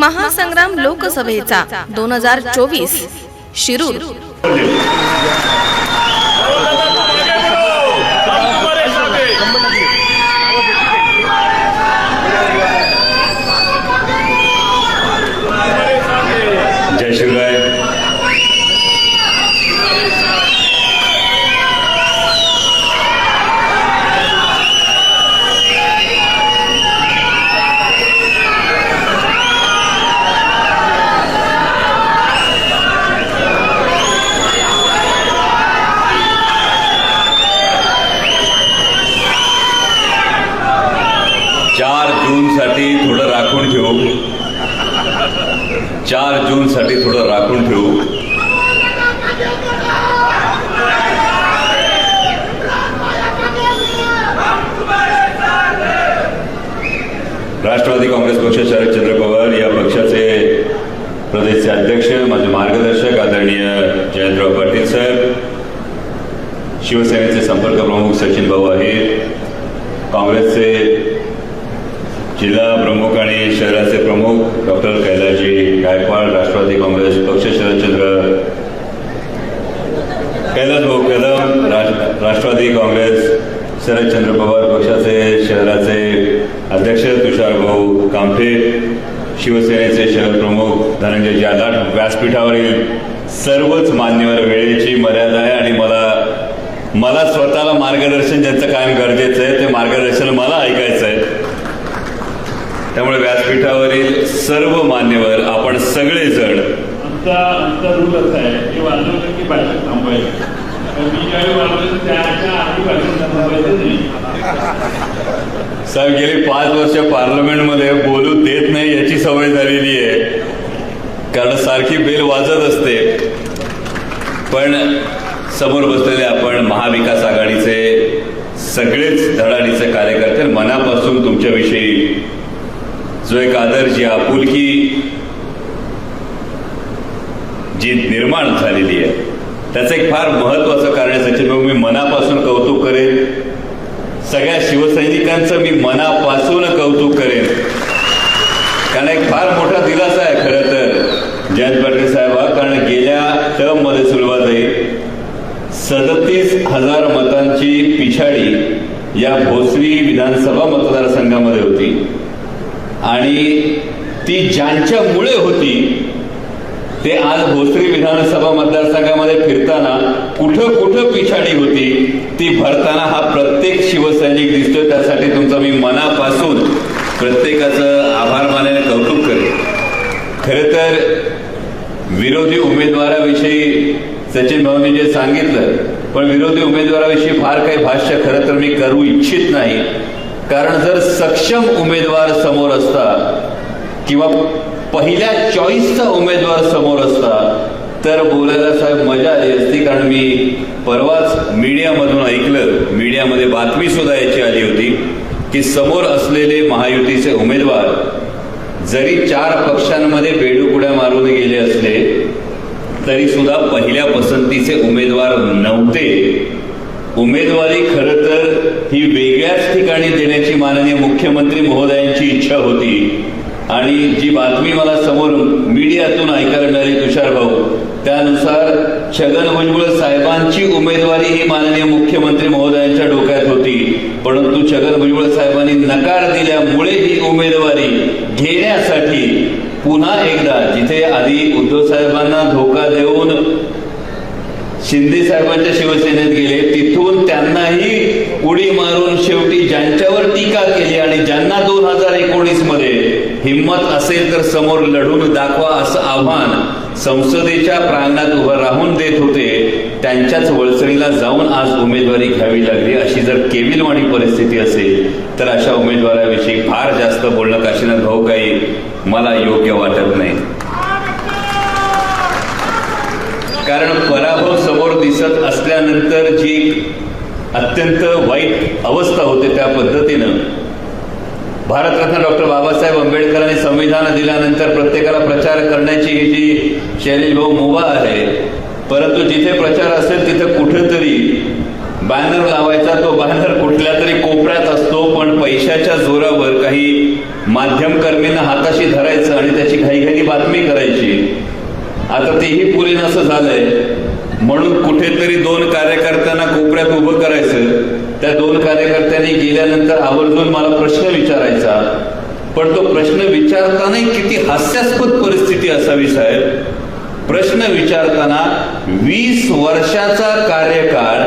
महासंग्राम लोकसभेचा दोन हजार चोवीस शिरूर. पक्ष शरदचंद्र पवार या पक्षाचे प्रदेशचे अध्यक्ष माझे मार्गदर्शक आदरणीय जयंतराव पाटील साहेब शिवसेनेचे संपर्क प्रमुख सचिन भाऊ आहेत काँग्रेसचे जिल्हा प्रमुख आणि शहराचे प्रमुख डॉक्टर कैलासजी गायकवाड राष्ट्रवादी काँग्रेस पक्ष शरदचंद्र कैलास भाऊ कदम राष्ट्रवादी काँग्रेस शरदचंद्र पवार पक्षाचे शहराचे भाऊ कामठे शिवसेनेचे शहर प्रमुख धनंजय जाधव व्यासपीठावरील सर्वच मान्यवर वेळेची मर्यादा आहे आणि मला मला स्वतःला मार्गदर्शन ज्यांचं कायम गरजेचं आहे ते मार्गदर्शन मला ऐकायचं आहे. त्यामुळे व्यासपीठावरील सर्व मान्यवर आपण सगळेजण आमचा आमचा रूल असा आहे की वाजवलं की बाहेर थांबवायचं. साहेब गेली पाच वर्ष पार्लमेंटमध्ये बोलू देत नाही याची सवय झालेली आहे. कारण सारखी बेल वाजत असते. पण समोर बसलेले आपण महाविकास आघाडीचे सगळेच धडाडीचे कार्यकर्ते मनापासून तुमच्याविषयी जो एक आदर जी आपुलकी जी निर्माण झालेली आहे. त्याचं एक फार महत्वाचं कारण आहे सचिन भाऊ मी मनापासून कौतुक करेन. सगळ्या शिवसैनिकांचं मी मनापासून कौतुक करेन. कारण एक फार मोठा दिलासा आहे खरं तर जयंत पाटील साहेबा. हा कारण गेल्या टर्ममध्ये सुरुवात आहे सदतीस हजार मतांची पिछाडी या भोसरी विधानसभा मतदारसंघामध्ये होती. आणि ती ज्यांच्यामुळे होती ते आज भोसरी विधानसभा मतदारसंघामध्ये फिरताना कुठं कुठं पिछाडी होती ती भरताना हा प्रत्येक शिवसैनिक दिसतोय त्यासाठी तुमचं मी मनापासून प्रत्येकाचं आभार मानायला कौतुक करेन. खरं तर विरोधी उमेदवाराविषयी सचिन भाऊनी जे सांगितलं पण विरोधी उमेदवाराविषयी फार काही भाष्य खरं तर मी करू इच्छित नाही. कारण जर सक्षम उमेदवार समोर असता किंवा पहिल्या चॉईसचा उमेदवार समोर असता. तर बोलायला साहेब मजा आली असती कारण मी परवाच मीडियामधून ऐकलं. मीडियामध्ये बातमी सुद्धा याची आली होती की समोर असलेले महायुतीचे उमेदवार जरी चार पक्षांमध्ये बेडूकुड्या मारून गेले असले तरी सुद्धा पहिल्या पसंतीचे उमेदवार नव्हते. उमेदवारी खरं तर ही वेगळ्याच ठिकाणी देण्याची माननीय मुख्यमंत्री महोदयांची इच्छा होती. आणि जी बातमी मला समोर मीडियातून ऐकायला मिळाली तुषार भाऊ त्यानुसार छगन भुजबळ साहेबांची उमेदवारी ही माननीय मुख्यमंत्री महोदयांच्या डोक्यात होती. परंतु छगन भुजबळ साहेबांनी नकार दिल्यामुळे ही उमेदवारी घेण्यासाठी पुन्हा एकदा जिथे आधी उद्धव साहेबांना धोका देऊन शिंदे साहेबांच्या शिवसेनेत गेले तिथून त्यांनाही उडी मारून शेवटी ज्यांच्यावर टीका केली आणि ज्यांना दोन हजार एकोणीसमध्ये हिंमत असेल तर समोर लढून दाखवा असं आव्हान संसदेच्या प्रांगणात उभं राहून देत होते त्यांच्याच वळसणीला जाऊन आज उमेदवारी घ्यावी लागली. अशी जर केविलवाणी परिस्थिती असेल तर अशा उमेदवाराविषयी फार जास्त बोलणं काशीनाथ भाऊ काही मला योग्य वाटत नाही. कारण पराभव समोर दिसत असल्यानंतर जी अत्यंत वाईट अवस्था होते त्या पद्धतीनं भारतरत्न डॉक्टर बाबासाहेब आंबेडकरांनी संविधान दिल्यानंतर प्रत्येकाला प्रचार करण्याची ही जी शैली भाऊ मुभा आहे परंतु जिथे प्रचार असेल तिथे कुठेतरी बॅनर लावायचा तो बॅनर कुठल्या तरी कोपऱ्यात असतो पण पैशाच्या जोरावर काही माध्यमकर्मींना हाताशी धरायचं आणि त्याची घाईघाई बातमी करायची आता तेही पुरे नसं झालंय. म्हणून कुठेतरी दोन कार्यकर्त्यांना कोपऱ्यात उभं करायचं. त्या दोन कार्यकर्त्यांनी गेल्यानंतर आवर्जून मला प्रश्न विचारायचा. पण तो प्रश्न विचारतानाही किती हास्यास्पद परिस्थिती असावी साहेब. प्रश्न विचारताना वीस वर्षाचा कार्यकाळ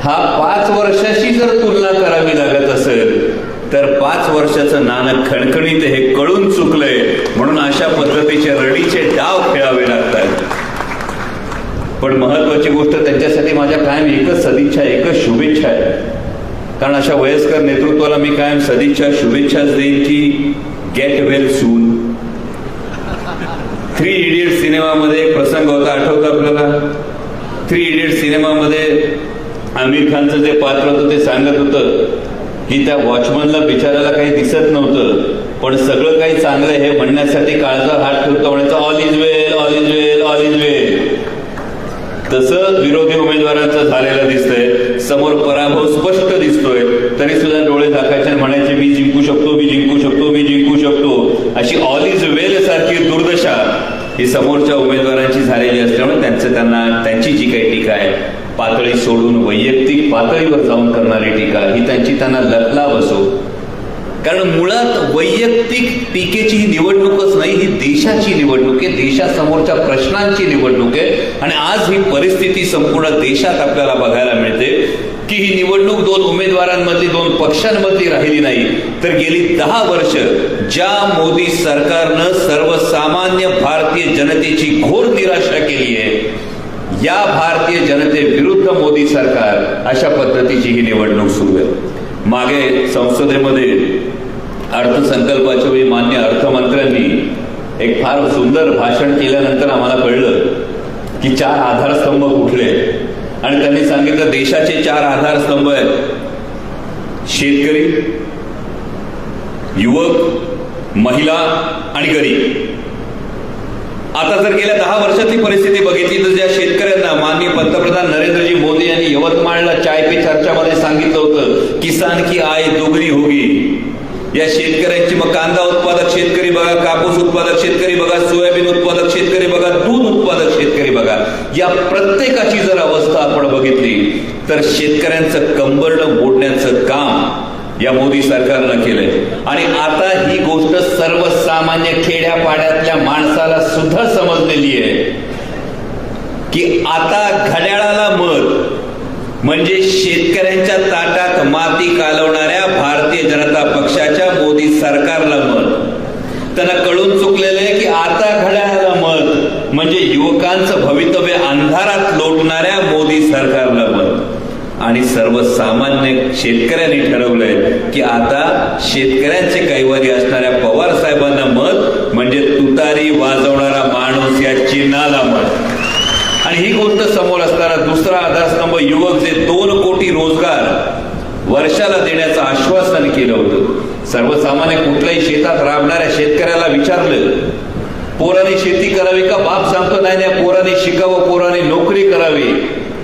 हा पाच वर्षाशी जर तुलना करावी लागत असेल तर पाच वर्षाचं नाणं खणखणीत हे कळून चुकलंय. म्हणून अशा पद्धतीचे रडीचे डाव खेळावे लागतात. पण महत्वाची गोष्ट त्यांच्यासाठी माझ्या कायम एकच सदिच्छा एकच शुभेच्छा आहे. कारण अशा वयस्कर नेतृत्वाला मी कायम सदिच्छा शुभेच्छाच देईन की get well soon three idiot सिनेमामध्ये एक प्रसंग होता आठवतं आपल्याला? थ्री इडियट सिनेमामध्ये आमिर खानचं जे पात्र होतं ते सांगत होतं की त्या वॉचमनला बिचारायला काही दिसत नव्हतं पण सगळं काही चांगलं हे म्हणण्यासाठी काळजा हात ठेवतो म्हणायचं all is well all is well all is well तसं विरोधी उमेदवारांचं झालेलं दिसतंय. समोर पराभव स्पष्ट दिसतोय. तरी सुद्धा डोळे झाकायचे म्हणायचे मी जिंकू शकतो मी जिंकू शकतो मी जिंकू शकतो. अशी ऑल इज वेल सारखी दुर्दशा ही समोरच्या उमेदवारांची झालेली असल्यामुळे त्यांचं त्यांना त्यांची जी काही टीका आहे पातळी सोडून वैयक्तिक पातळीवर जाऊन करणारी टीका ही त्यांची त्यांना लखलाव असो कारण मुळात वैयक्तिक टीकेची ही निवडणूकच नाही ही देशाची निवडणूक आहे देशासमोरच्या प्रश्नांची निवडणूक आहे. आणि आज ही परिस्थिती संपूर्ण देशात आपल्याला बघायला मिळते की ही निवडणूक दोन उमेदवारांमधली दोन पक्षांमधली राहिली नाही तर गेली दहा वर्ष ज्या मोदी सरकारनं सर्वसामान्य भारतीय जनतेची घोर निराशा केली आहे या भारतीय जनतेविरुद्ध मोदी सरकार अशा पद्धतीची ही निवडणूक सुरू आहे. मागे संसदेमध्ये अर्थसंकल्पाच्या वेळी मान्य अर्थमंत्र्यांनी एक फार सुंदर भाषण केल्यानंतर आम्हाला कळलं की चार आधारस्तंभ कुठले? आणि त्यांनी सांगितलं देशाचे चार आधारस्तंभ आहेत. शेतकरी युवक महिला आणि गरीब. आता जर गेल्या दहा वर्षातली परिस्थिती बघितली तर ज्या शेतकऱ्यांना माननीय पंतप्रधान नरेंद्रजी मोदी यांनी यवतमाळला चाय पे चर्चामध्ये सांगितलं होतं किसान की आय दुगरी होगी. या शेतकऱ्यांची मग कांदा उत्पादक शेतकरी बघा कापूस उत्पादक शेतकरी बघा सोयाबीन उत्पादक शेतकरी बघा दूध उत्पादक शेतकरी बघा. या प्रत्येकाची जर अवस्था आपण बघितली तर शेतकऱ्यांचं कंबरडं मोडण्याचं काम या मोदी सरकारनं केलंय. आणि आता ही गोष्ट सर्वसामान्य खेड्यापाड्यातल्या माणसाला सुद्धा समजलेली आहे. की आता घड्याळाला मत म्हणजे शेतकऱ्यांच्या ताटात माती कालवणाऱ्या भारतीय जनता पक्षाच्या मोदी सरकारला मत. त्यांना कळून चुकलेलं आहे की आता घड्याळाला मत म्हणजे युवकांचं भवितव्य अंधारात लोटणाऱ्या मोदी सरकारला मत आणि सर्वसामान्य शेतकऱ्यांनी ठरवलंय की आता शेतकऱ्यांचे कैवारी असणाऱ्या पवार साहेबांना मत म्हणजे तुतारी वाजवणारा माणूस या चिन्हाला मत. आणि ही गोष्ट समोर असणारा दुसरा आधारस्तंभ युवक जे दोन कोटी रोजगार वर्षाला देण्याचं आश्वासन केलं होतं. सर्वसामान्य कुठल्याही शेतात राबणाऱ्या शेतकऱ्याला विचारलं पोराने शेती करावी का? बाप सांगतो नाही नाही पोराने शिकावं पोराने नोकरी करावी.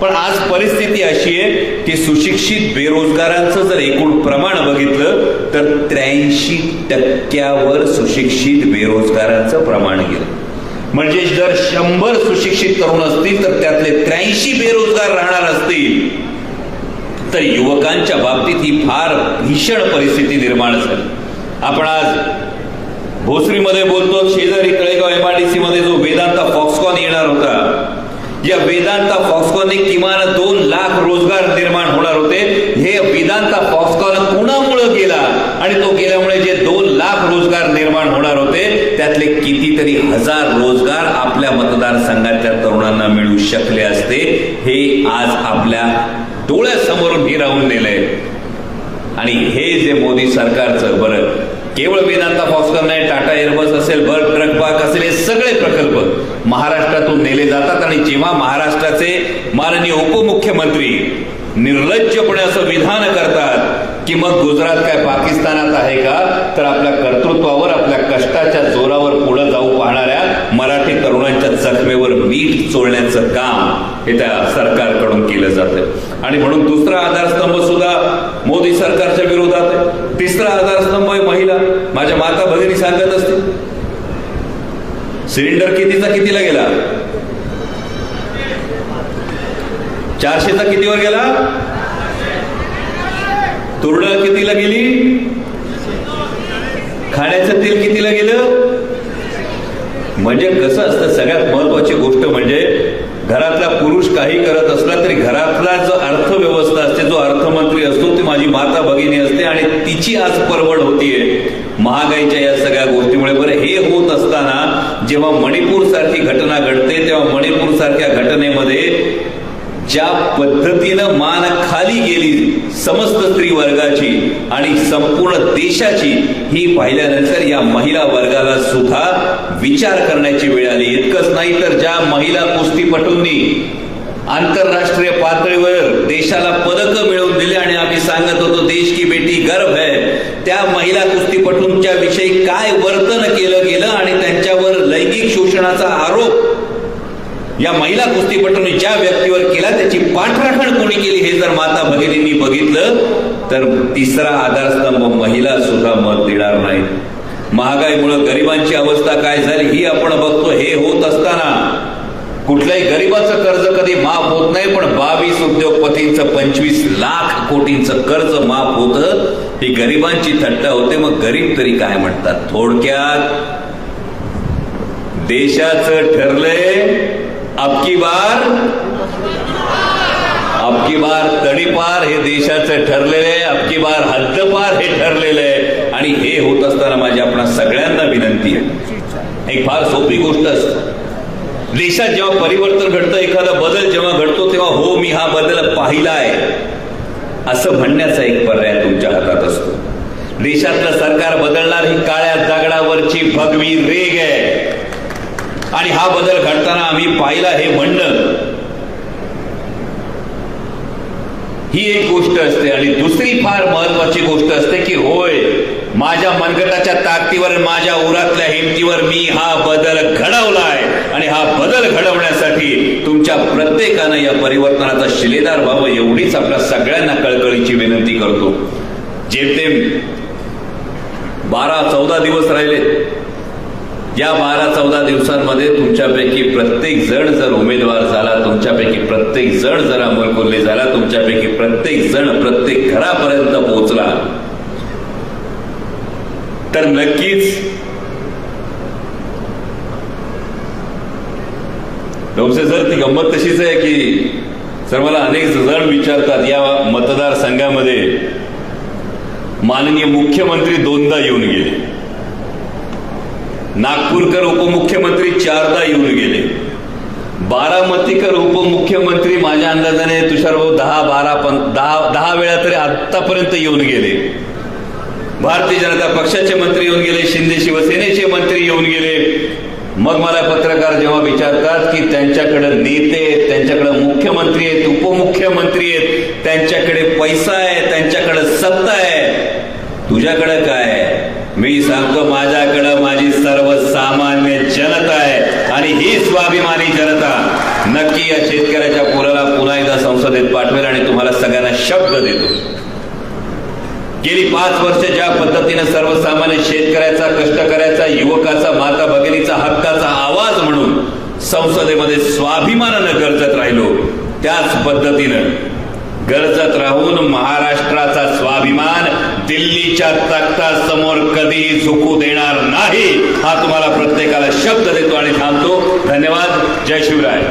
पण आज परिस्थिती अशी आहे की सुशिक्षित बेरोजगारांचं जर एकूण प्रमाण बघितलं तर त्र्याऐंशी टक्क्यावर सुशिक्षित बेरोजगारांचं प्रमाण गेलं. म्हणजे जर शंभर सुशिक्षित तरुण असतील तर त्यातले त्र्याऐंशी बेरोजगार राहणार असतील तर युवकांच्या बाबतीत ही फार भीषण परिस्थिती निर्माण झाली. आपण आज भोसरीमध्ये बोलतो शेजारी तळेगाव एमआरडीसी मध्ये जो वेदांता फॉक्सकॉन येणार होता या वेदांता फॉक्सकॉनने किमान दोन लाख रोजगार निर्माण होणार होते. हे वेदांता फॉक्सकॉन कुणामुळे गेला आणि तो गेल्यामुळे जे दोन लाख रोजगार निर्माण होणार होते त्यातले कितीतरी हजार रोजगार आपल्या मतदारसंघातल्या तरुणांना मिळू शकले असते. हे आज आपल्या डोळ्यासमोरून हिरावून राहून नेलंय. आणि हे जे मोदी सरकारचं बरं केवळ वेदांता फॉक्सकॉन नाही टाटा एअरबस असेल बर्ग ट्रक पार्क असेल हे सगळे प्रकल्प महाराष्ट्रातून नेले जातात आणि जेव्हा महाराष्ट्राचे माननीय उपमुख्यमंत्री निर्लज्जपणे असं विधान करतात की मग गुजरात काय पाकिस्तानात आहे का? तर आपल्या कर्तृत्वावर आपल्या कष्टाच्या जोरावर पुढे जाऊ पाहणाऱ्या मराठी तरुणांच्या जखमेवर मीठ चोळण्याचं काम हे त्या सरकारकडून केलं जातं आणि म्हणून दुसरा आधारस्तंभ सुद्धा मोदी सरकारच्या विरोधात आहे. तिसरा आधारस्तंभ आहे महिला. माझ्या माता भगिनी सांगत असतील. सिलेंडर कितीचा कितीला गेला? चारशेचा कितीवर गेला? तुरडा कितीला गेली? खाण्याचं तेल कितीला गेलं? म्हणजे कसं असतं सगळ्यात महत्वाची गोष्ट म्हणजे घरातला पुरुष काही करत असला तरी घरातला जो अर्थव्यवस्था असते जो अर्थमंत्री असतो ती माझी माता भगिनी असते आणि तिची आज परवड होतीये. महागाईच्या या सगळ्या गोष्टीमुळे बरं हे होत असताना जेव्हा मणिपूर सारखी घटना घडते तेव्हा मणिपूर सारख्या घटने ज्या पद्धतीनं मान खाली गेली समस्त स्त्री वर्गाची आणि संपूर्ण देशाची ही पाहिल्यानंतर या महिला वर्गाला सुद्धा विचार करण्याची वेळ आली. इतकंच नाही तर ज्या महिला कुस्तीपटूंनी आंतरराष्ट्रीय पातळीवर देशाला पदकं मिळवून दिले आणि आम्ही सांगत होतो देश की बेटी गर्भ आहे त्या महिला कुस्तीपटूंच्या विषयी काय वर्तन केलं गेलं आणि त्यांच्यावर लैंगिक शोषणाचा या महिला कुस्तीपटूंनी ज्या व्यक्तीवर केला त्याची पाठराखण कोणी केली हे जर माता भगिनींनी बघितलं तर तिसरा आधारस्तंभ महिला सुद्धा मत देणार नाही. महागाईमुळे गरिबांची अवस्था काय झाली ही आपण बघतो हे होत असताना. कुठल्याही गरिबाचं कर्ज कधी माफ होत नाही पण बावीस उद्योगपतींचं पंचवीस लाख कोटींचं कर्ज माफ होतं. ही गरिबांची थट्टा होते मग गरीब तरी काय म्हणतात? थोडक्यात देशाचं ठरलंय अबकी बार अबकी बार तडीपार हे देशाचं ठरलेलं आहे अबकी बार हद्दपार हे ठरलेलं आहे आणि हे होत असताना माझी आपणा सगळ्यांना विनंती आहे. एक फार सोपी गोष्ट असते. देशात जेव्हा परिवर्तन घडतं एखादा बदल जेव्हा घडतो तेव्हा हो मी हा बदल पाहिलाय असं म्हणण्याचा एक पर्याय तुमच्या हातात असतो. देशातलं सरकार बदलणार ही काळ्या दगडावरची भगवी रेग आहे. आणि हा बदल घडताना आम्ही पाहिला हे म्हणणं. ही एक गोष्ट असते आणि दुसरी फार महत्वाची गोष्ट असते की होय माझ्या मनगटाच्या ताकदीवर माझ्या उरातल्या हिमतीवर मी हा बदल घडवलाय. आणि हा बदल घडवण्यासाठी तुमच्या प्रत्येकानं या परिवर्तनाचा शिलेदार व्हावं एवढीच आपल्या सगळ्यांना कळकळीची विनंती करतो. जेमतेम बारा चौदा दिवस राहिले या बारा चौदा दिवसांमध्ये तुमच्यापैकी प्रत्येक जण जर उमेदवार झाला तुमच्यापैकी प्रत्येक जण जर अमरकोल्हे झाला तुमच्यापैकी प्रत्येक जण प्रत्येक घरापर्यंत पोहोचला तर नक्कीच डोमसे सर ती गंमत तशीच आहे की सर मला अनेक जण विचारतात या मतदारसंघामध्ये माननीय मुख्यमंत्री दोनदा येऊन गेले. नागपूरकर उपमुख्यमंत्री चारदा येऊन गेले. बारामतीकर उपमुख्यमंत्री माझ्या अंदाजाने तुषारभाऊ दहा बारा पण दहा दहा वेळा तरी आतापर्यंत येऊन गेले. भारतीय जनता पक्षाचे मंत्री येऊन गेले शिंदे शिवसेनेचे मंत्री येऊन गेले. मग मला पत्रकार जेव्हा विचारतात की त्यांच्याकडे नेते आहेत त्यांच्याकडे मुख्यमंत्री आहेत उपमुख्यमंत्री आहेत त्यांच्याकडे पैसा आहे त्यांच्याकडे सत्ता आहे. तुझ्याकडे काय मी सांगतो माझ्या माझी सर्वसामान्य जनता आहे आणि ही स्वाभिमानी जनता नक्की या शेतकऱ्याच्या पुराला पुन्हा एकदा संसदेत पाठवेल आणि तुम्हाला सगळ्यांना शब्द देतो. गेली पाच वर्ष ज्या पद्धतीने सर्वसामान्य शेतकऱ्याचा कष्टकऱ्याचा युवकाचा माता भगिनीचा हक्काचा आवाज म्हणून संसदेमध्ये स्वाभिमानानं गरजत राहिलो त्याच पद्धतीनं गरजत राहून महाराष्ट्राचा स्वाभिमान दिल्लीच्या तख्तासमोर कधीही झुकू देणार नाही. हा तुम्हाला प्रत्येकाला शब्द देतो आणि थांबतो धन्यवाद. जय शिवराय.